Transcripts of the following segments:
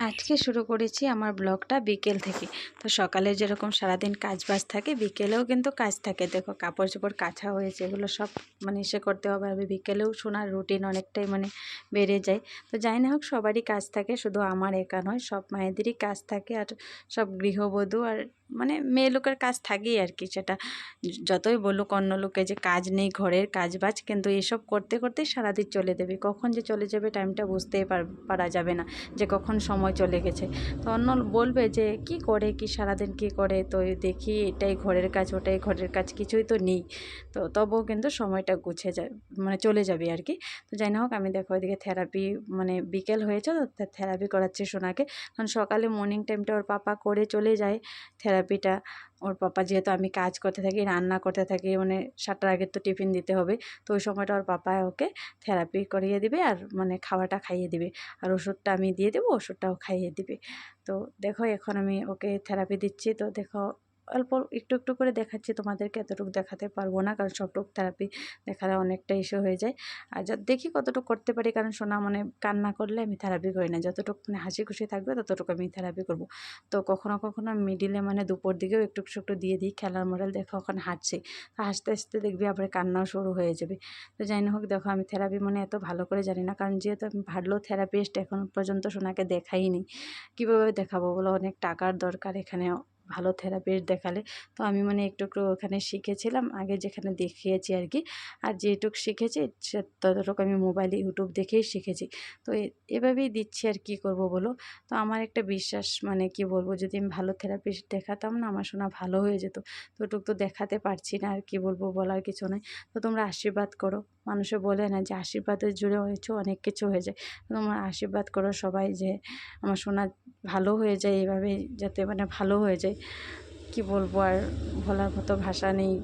আজকে শুরু করেছি আমার ব্লগটা বিকেল থেকে। তো সকালে যেরকম সারাদিন কাজ বাজ থাকে, বিকেলেও কিন্তু কাজ থাকে। দেখো কাপড় চোপড় কাছা হয়েছে, এগুলো সব মানে ইসে করতে হবে। আর বিকেলেও শোনার রুটিন অনেকটাই মানে বেড়ে যায়। তো যাই না হোক, সবারই কাজ থাকে, শুধু আমার একা নয়, সব মায়েদেরই কাজ থাকে, আর সব গৃহবধূ আর মানে মেয়ে লোকের কাজ থাকেই আর কি সেটা যতই বলুক অন্য লোকে যে কাজ নেই, ঘরের কাজ বাজ, কিন্তু এসব করতে করতে সারাদিন চলে দেবে। কখন যে চলে যাবে টাইমটা বুঝতেই পার- যাবে না যে কখন সময় চলে গেছে। তো অন্য বলবে যে, কি করে? কি সারাদিন কি করে? তো দেখি এটাই ঘরের কাজ, ওটাই ঘরের কাজ, কিছুই তো নেই। তো তবুও কিন্তু সময়টা গুছে যায় মানে চলে যাবে আর কি তো যাই না হোক, আমি দেখো ওইদিকে থেরাপি মানে বিকেল হয়েছে, তো থেরাপি করাচ্ছি সোনাকে। কারণ সকালে মর্নিং টাইমটা ওর পাপা করে চলে যায়। থেরাপিটা ওর পাপা যেহেতু আমি কাজ করতে থাকি, রান্না করতে থাকি মানে সাতটার আগে তো টিফিন দিতে হবে, তো ওই সময়টা ওর পাপা ওকে থেরাপি করিয়ে দিবে আর মানে খাওয়াটা খাইয়ে দিবে। আর ওষুধটা আমি দিয়ে দেবো, ওষুধটাও খাইয়ে দিবে। তো দেখো এখন আমি ওকে থেরাপি দিচ্ছি, তো দেখো অল্প একটু একটু করে দেখাচ্ছি তোমাদেরকে, এতটুকু দেখাতে পারব না কারণ সবটুকু থেরাপি দেখালে অনেকটা ইস্যু হয়ে যায়। আর দেখি কতটুকু করতে পারি কারণ সোনা মানে কান্না করলে আমি থেরাপি করি না। যতটুকু মানে হাসি খুশি থাকবে ততটুকু আমি থেরাপি করব। তো কখনো কখনো মিডিলে মানে দুপুর দিকেও একটু একটু দিয়ে দিই, খেলার মডেল দেখো, ওখানে হাঁটছে। হাসতে হাসতে দেখবি আবার কান্নাও শুরু হয়ে যাবে। তো যাই না হোক, দেখো আমি থেরাপি মানে এত ভালো করে জানি না কারণ যেহেতু আমি ভালো থেরাপিস্ট এখন পর্যন্ত সোনাকে দেখাইনি। কীভাবে দেখাবো বলো? অনেক টাকার দরকার এখানে ভালো থেরাপিস্ট দেখালে। তো আমি মানে একটু একটু ওখানে শিখেছিলাম, আগে যেখানে দেখিয়েছি আর কি। আর যেটুকু শিখেছি ততটুকু আমি মোবাইলে, ইউটিউব দেখেই শিখেছি। তো এভাবেই দিচ্ছি আর কি করব বলো? তো আমার একটা বিশ্বাস মানে কি বলব, যদি আমি ভালো থেরাপিস্ট দেখাতাম না, আমার শোনা ভালো হয়ে যেত। তো ওটুক তো দেখাতে পারছি না আর কি বলব, বলার কিছু নয় তো তোমরা আশীর্বাদ করো। মানুষে বলে না যে, আশীর্বাদের জুড়ে হয়েছে, অনেক কিছু হয়ে যায় তোমরা আশীর্বাদ করো সবাই যে, আমার সোনা ভালো হয়ে যায়, এভাবে যাতে মানে ভালো হয়ে যায়। কি বলব আর বলার মতো ভাষা নেই।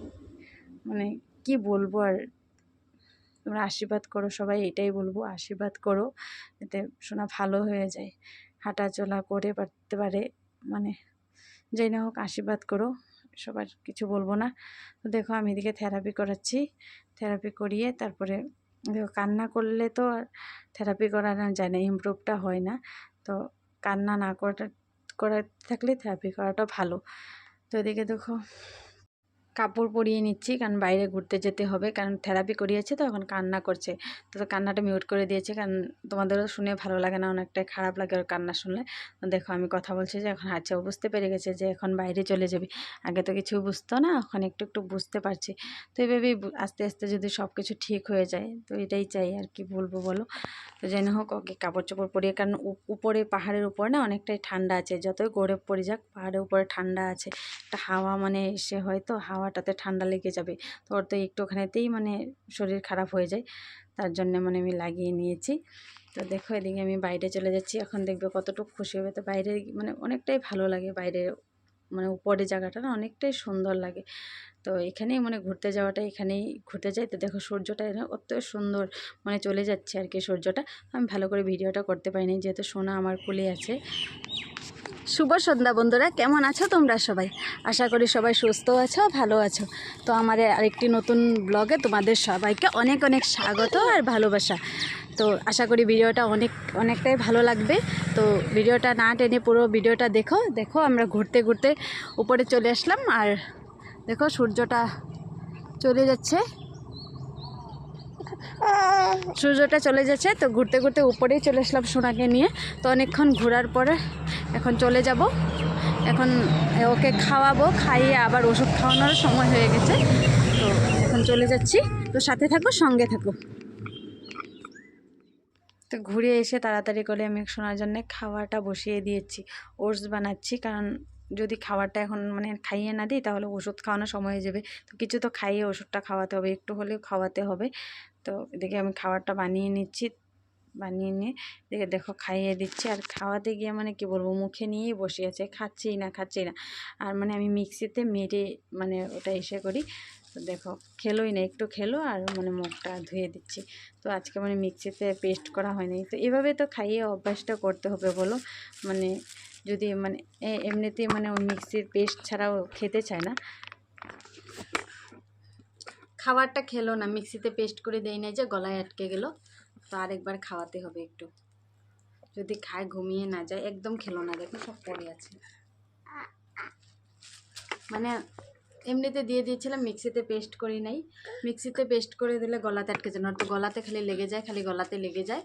মানে কি বলব আর তোমরা আশীর্বাদ করো, সবাই এটাই বলব, আশীর্বাদ করো যাতে সোনা ভালো হয়ে যায়। হাঁটা চলা করে পারতে পারে মানে যাই না হোক আশীর্বাদ করো, সবার কিছু বলব না। তো দেখো আমি এদিকে থেরাপি করাচ্ছি থেরাপি করিয়ে তারপরে দেখো কান্না করলে তো আর থেরাপি করানো যায় না ইমপ্রুভটা হয় না। তো কান্না না করাটা করা থাকলে থেরাপি করাটা ভালো। তো এদিকে দেখো কাপড় পরিয়ে নিচ্ছি, কারণ বাইরে ঘুরতে যেতে হবে, কারণ থেরাপি করিয়েছে তো, এখন কান্না করছে। তো কান্নাটা মিউট করে দিয়েছে, কারণ তোমাদেরও শুনে ভালো লাগে না অনেকটাই খারাপ লাগে ওর কান্না শুনলে। দেখো, আমি কথা বলছি যে, এখন আচ্ছা বুঝতে পেরে গেছে যে, এখন বাইরে চলে যাবে। আগে তো কিছু বুঝতো না, এখন একটু একটু বুঝতে পারছি। তো এইভাবেই বু- আস্তে আস্তে যদি সব কিছু ঠিক হয়ে যায়, তো এটাই চাই আর কি বলব বলো। তো যেন হোক, ওকে কাপড় চোপড় পরিয়ে, কারণ উপরে, পাহাড়ের উপরে না অনেকটাই ঠান্ডা আছে। যতই গড়ে পড়ে যাক, পাহাড়ের উপরে ঠান্ডা আছে। একটা হাওয়া মানে এসে হয়তো হাওয়াটাতে ঠান্ডা লেগে যাবে। তো ওর তো একটুখানিতেই মানে শরীর খারাপ হয়ে যায়, তার জন্য মানে আমি লাগিয়ে নিয়েছি। তো দেখো এদিকে আমি বাইরে চলে যাচ্ছি, এখন দেখবে কতটুকু খুশি হবে। তো বাইরে মানে অনেকটাই ভালো লাগে বাইরে মানে উপরে জায়গাটা না অনেকটাই সুন্দর লাগে। তো এখানেই মানে ঘুরতে যাওয়াটা এখানেই ঘুরতে যাই। তো দেখো সূর্যটা অত সুন্দর মানে চলে যাচ্ছে আর কি সূর্যটা। আমি ভালো করে ভিডিওটা করতে পারিনি, যেহেতু সোনা আমার কুলে আছে। শুভ সন্ধ্যা বন্ধুরা, কেমন আছো তোমরা সবাই? আশা করি সবাই সুস্থ আছো, ভালো আছো। তো আমার আরেকটি নতুন ব্লগে তোমাদের সবাইকে অনেক অনেক স্বাগত আর ভালোবাসা। তো আশা করি ভিডিওটা অনেক, অনেকটাই ভালো লাগবে। তো ভিডিওটা না টেনে পুরো ভিডিওটা দেখো। দেখো, আমরা ঘুরতে ঘুরতে উপরে চলে আসলাম আর দেখো সূর্যটা চলে যাচ্ছে। সূর্যটা চলে যাচ্ছে, তো ঘুরতে ঘুরতে উপরেই চলে আসলাম সোনাকে নিয়ে। তো অনেকক্ষণ ঘোরার পরে এখন চলে যাব। এখন ওকে খাওয়াবো, খাইয়ে আবার ওষুধ খাওয়ানোর সময় হয়ে গেছে। তো এখন চলে যাচ্ছি। তো সাথে থাকো, সঙ্গে থাকো। তো ঘুরে এসে তাড়াতাড়ি করে আমি সোনার জন্য খাওয়াটা বসিয়ে দিয়েছি, ওটস বানাচ্ছি। কারণ যদি খাবারটা এখন মানে খাইয়ে না দিই, তাহলে ওষুধ খাওয়ানোর সময় হয়ে যাবে। তো কিছু তো খাইয়ে ওষুধটা খাওয়াতে হবে, একটু হলেও খাওয়াতে হবে। তো এদিকে আমি খাবারটা বানিয়ে নিচ্ছি, বানিয়ে নিয়ে দেখে দেখো খাইয়ে দিচ্ছি। আর খাওয়াতে গিয়ে মানে কি বলব, মুখে নিয়েই বসে আছে খাচ্ছেই না খাচ্ছেই না। আর মানে আমি মিক্সিতে মেরে মানে ওটা এসে করি। তো দেখো, খেলোই না, একটু খেলো আর মানে মুখটা ধুয়ে দিচ্ছি। তো আজকে মানে মিক্সিতে পেস্ট করা হয়নি। তো এভাবে তো খাইয়ে অভ্যাসটা করতে হবে বলো। মানে যদি মানে এমনিতেই মানে ওই মিক্সির পেস্ট ছাড়াও খেতে চায় না। খাবারটা খেলো না, মিক্সিতে পেস্ট করে দেই না যে গলায় আটকে গেল, তো আরেকবার খাওয়াতে হবে একটু। যদি খায় ঘুমিয়ে না যায়, একদম খেলো না, দেখো সব পড়ে আছে। মানে এমনিতে দিয়ে দিয়েছিলাম, মিক্সিতে পেস্ট করি নাই। মিক্সিতে পেস্ট করে দিলে গলাতে আটকে যায়, নয়তো গলাতে খালি লেগে যায়, খালি গলাতে লেগে যায়।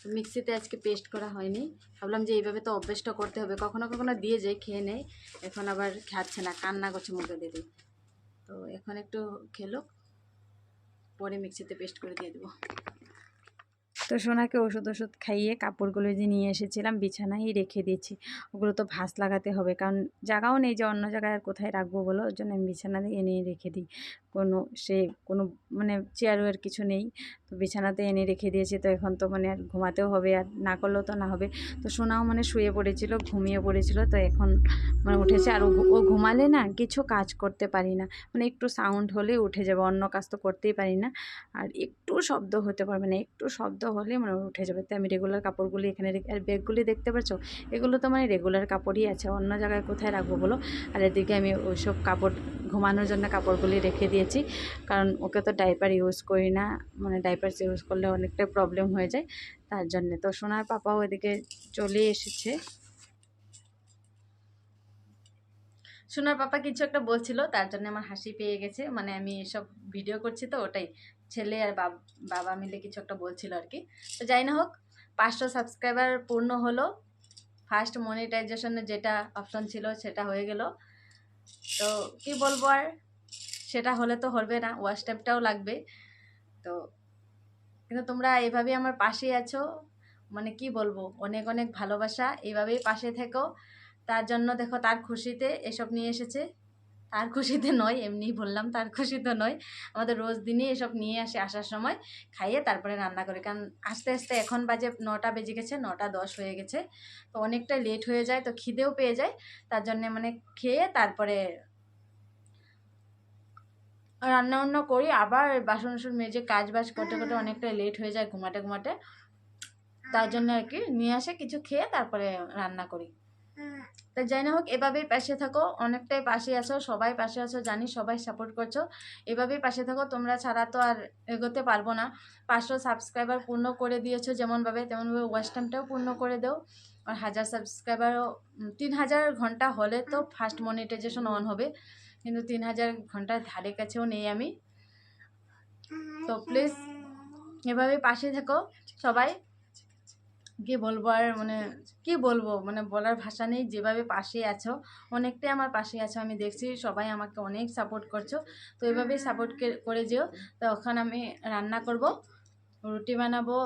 তো মিক্সিতে আজকে পেস্ট করা হয়নি। ভাবলাম যে এইভাবে তো অভ্যেসটা করতে হবে, কখনো কখনো দিয়ে যায়, খেয়ে নেয়। এখন আবার খাচ্ছে না, কান্না করছে, মুখে দিদি তো এখন একটু খেলো। পরে মিক্সিতে পেস্ট করে দিয়ে দেবো। তো সোনাকে ওষুধ ওষুধ খাইয়ে কাপড়গুলো যে নিয়ে এসেছিলাম, বিছানায় রেখে দিয়েছি। ওগুলো তো ভাস লাগাতে হবে, কারণ জায়গাও নেই যে অন্য জায়গায় আর কোথায় রাখব বলো, ওর জন্য আমি বিছানাতে এনে রেখে দিই। কোনো সে কোনো মানে চেয়ারও আর কিছু নেই। তো বিছানাতে এনে রেখে দিয়েছি। তো এখন তো মানে আর ঘুমাতেও হবে আর না করলেও তো না হবে। তো সোনাও মানে শুয়ে পড়েছিল, ঘুমিয়ে পড়েছিল। তো এখন মানে উঠেছে আর ও ঘুমালে না কিছু কাজ করতে পারি না। মানে একটু সাউন্ড হলে উঠে যাবে, অন্য কাজ তো করতেই পারি না। আর একটু শব্দ হতে পারবে না, একটু শব্দ হলে মানে উঠে যাবে। তো আমি রেগুলার কাপড়গুলি এখানে রেখে, আর ব্যাগগুলি দেখতে পাচ্ছ এগুলো তো মানে রেগুলার কাপড়ই আছে। অন্য জায়গায় কোথায় রাখব বলো? আর এদিকে আমি ওইসব কাপড়, ঘুমানোর জন্য কাপড়গুলি রেখে দিয়েছি। কারণ ওকে তো ডাইপার ইউজ করি না। মানে ডাইপার ইউজ করলে অনেকটাই প্রবলেম হয়ে যায়। তার জন্যে তো সোনার পাপাও এদিকে চলে এসেছে। সোনার পাপা কিছু একটা বলছিল, তার জন্য আমার হাসি পেয়ে গেছে। মানে আমি এসব ভিডিও করছি তো ওটাই। ছেলে আর বাবা মিলে কিছু একটা বলছিল আর কি। তো যাই না হোক, পাঁচশো সাবস্ক্রাইবার পূর্ণ হলো। ফার্স্ট মনিটাইজেশনের যেটা অপশন ছিল সেটা হয়ে গেল। তো কি বলব আর? সেটা হলে তো হবে না ওয়াচ টাইমটাও লাগবে। তো কিন্তু তোমরা এভাবেই আমার পাশেই আছো মানে কি বলব, অনেক অনেক ভালোবাসা এইভাবেই পাশে থেকো। তার জন্য দেখো, তার খুশিতে এসব নিয়ে এসেছে। তার খুশিতে নয় এমনি বললাম, তার খুশিতে নয়। আমাদের রোজ দিনই এসব নিয়ে আসে আসার সময়, খাইয়ে তারপরে রান্না করে। কারণ আস্তে আস্তে এখন বাজে নটা বেজে গেছে, নটা দশ হয়ে গেছে। তো অনেকটা লেট হয়ে যায়, তো খিদেও পেয়ে যায়। তার জন্যে মানে খেয়ে তারপরে রান্না বান্না করি আবার বাসন টাসন মেজে কাজ বাজ করতে করতে অনেকটা লেট হয়ে যায় ঘুমাতে ঘুমাতে। তার জন্য আর কি নিয়ে আসে কিছু খেয়ে তারপরে রান্না করি। তা যাই না হোক এভাবেই পাশে থাকো অনেকটাই পাশে আছো সবাই পাশে আছো জানি সবাই সাপোর্ট করছ। এভাবেই পাশে থাকো তোমরা ছাড়া তো আর এগোতে পারব না। পাঁচশো সাবস্ক্রাইবার পূর্ণ করে দিয়েছ যেমনভাবে তেমনভাবে ওয়াচ টাইমটাও পূর্ণ করে দাও। আর হাজার সাবস্ক্রাইবারও তিন হাজার ঘণ্টা হলে তো ফার্স্ট মনিটাইজেশন অন হবে। কিন্তু তিন হাজার ঘণ্টার ধারে কাছেও নেই আমি। তো প্লিজ এভাবে পাশে থাকো সবাই। কি বলব আর মানে কি বলব? মানে বলার ভাষা নেই যেভাবে পাশে আছো অনেকটাই আমার পাশে আছো আমি দেখছি সবাই আমাকে অনেক সাপোর্ট করছ। তো এভাবেই সাপোর্ট করে যেও। তো ওখানে আমি রান্না করব রুটি বানাবো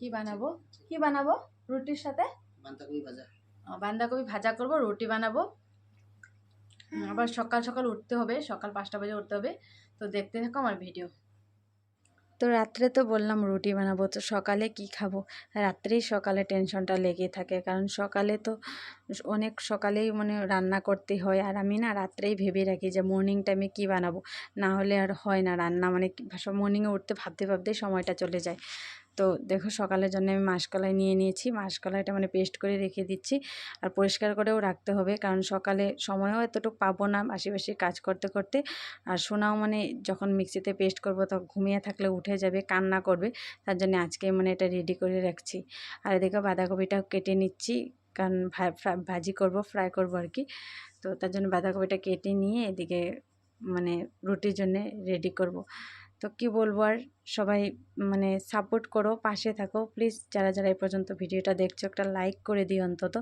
কি বানাবো? কি বানাবো? রুটির সাথে? বাঁধাকপি ভাজা। বাঁধাকপি ভাজা করব রুটি বানাবো। আবার সকাল সকাল উঠতে হবে, সকাল পাঁচটা বাজে উঠতে হবে। তো দেখতে থাকো আমার ভিডিও তো রাত্রে তো বললাম রুটি বানাবো, তো সকালে কি খাব? রাত্রেই সকালে টেনশনটা লেগে থাকে, কারণ সকালে তো অনেক সকালেই মানে রান্না করতে হয়। আর আমি না রাত্রেই ভেবে রাখি যে মর্নিং টাইমে কি বানাবো? না হলে আর হয় না রান্না মানে মর্নিংয়ে উঠতে ভাবতে ভাবতেই সময়টা চলে যায়। তো দেখো সকালের জন্য আমি মাসকলাই নিয়ে নিয়েছি। মাসকলাইটা মানে পেস্ট করে রেখে দিচ্ছি আর পরিষ্কার করেও রাখতে হবে। কারণ সকালে সময়ও এতটুকু পাবো না বাসি কাজ করতে করতে। আর সোনাও মানে যখন মিক্সিতে পেস্ট করব তখন ঘুমিয়ে থাকলে উঠে যাবে, কান্না করবে। তার জন্য আজকে মানে এটা রেডি করে রাখছি। আর এদিকে বাঁধাকপিটাও কেটে নিচ্ছি। কারণ ভাজি করব ফ্রাই করব আর কি। তো তার জন্য বাঁধাকপিটা কেটে নিয়ে এদিকে মানে রুটির জন্য রেডি করব। তো কি বলব আর? সবাই মানে সাপোর্ট করো, পাশে থাকো। প্লিজ যারা যারা এই পর্যন্ত ভিডিওটা দেখছ, একটা লাইক করে দিও অন্তত।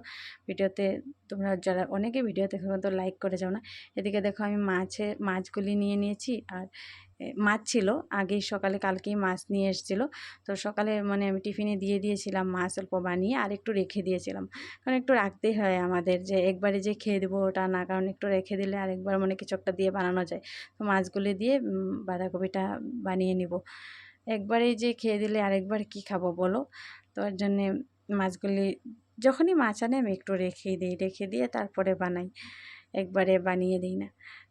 ভিডিওতে তোমরা যারা অনেকে ভিডিও দেখো কিন্তু লাইক করে যাও না। এদিকে দেখো আমি মাছে, মাছগুলি নিয়ে নিয়েছি। আর মাছ ছিল। আগেই সকালে কালকেই মাছ নিয়ে এসেছিল। তো সকালে মানে আমি টিফিনে দিয়ে দিয়েছিলাম মাছ অল্প বানিয়ে আর একটু রেখে দিয়েছিলাম। কারণ একটু রাখতেই হয় আমাদের যে একবারে যে খেয়ে দেবো ওটা না, কারণ একটু রেখে দিলে আরেকবার মানে কিছু একটা দিয়ে বানানো যায়। তো মাছগুলি দিয়ে বাঁধাকপিটা বানিয়ে নিব। একবারেই যে খেয়ে দিলে আরেকবার কি খাব বলো? তো ওর জন্যে মাছগুলি, যখনই মাছ আনে আমি একটু রেখেই দিই। রেখে দিয়ে তারপরে বানাই। একবারে বানিয়ে দিই না।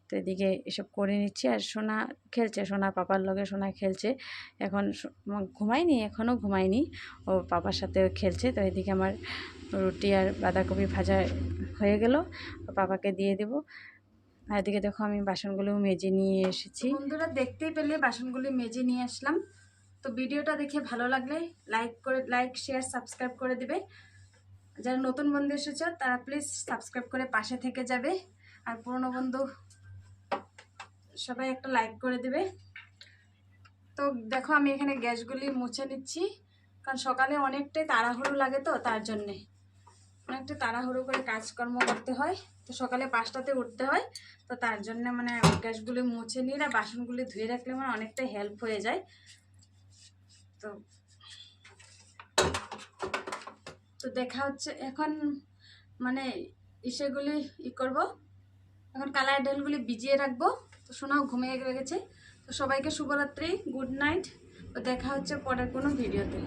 তো এদিকে এসব করে নিচ্ছি। আর সোনা খেলছে, সোনা পাপার লগে সোনা খেলছে। এখন ঘুমায়নি এখনও ঘুমায়নি। ও পাপার সাথে খেলছে। তো এদিকে আমার রুটি আর বাঁধাকপি ভাজা হয়ে গেল। পাপাকে দিয়ে দেবো। আর এদিকে দেখো আমি বাসনগুলো মেজে নিয়ে এসেছি। বন্ধুরা, দেখতেই পেলে বাসনগুলি মেজে নিয়ে আসলাম। তো ভিডিওটা দেখে ভালো লাগলে লাইক করে, লাইক, শেয়ার, সাবস্ক্রাইব করে দিবে। যারা নতুন বন্ধু এসেছ, তারা প্লিজ সাবস্ক্রাইব করে পাশে থেকে যাবে। আর পুরনো বন্ধু সবাই একটা লাইক করে দেবে। তো দেখো আমি এখানে গ্যাসগুলি মুছে নিচ্ছি, কারণ সকালে অনেকটাই তাড়াহুড়ো লাগে তো তার জন্যে। অনেকটা তাড়াহুড়ো করে কাজকর্ম করতে হয়, তো সকালে পাঁচটাতে উঠতে হয়, তো তার জন্য মানে গ্যাসগুলি মুছে নিয়ে আর বাসনগুলি ধুয়ে রাখলে মানে অনেকটাই হেল্প হয়ে যায়। তো তো দেখা হচ্ছে, এখন মানে ইসেগুলি ই করব। এখন কালার ডালগুলি ভিজিয়ে রাখব। তো সোনাও ঘুমিয়ে গেছে। তো সবাইকে শুভরাত্রি, গুড নাইট। তো দেখা হচ্ছে পরের কোনো ভিডিওতে।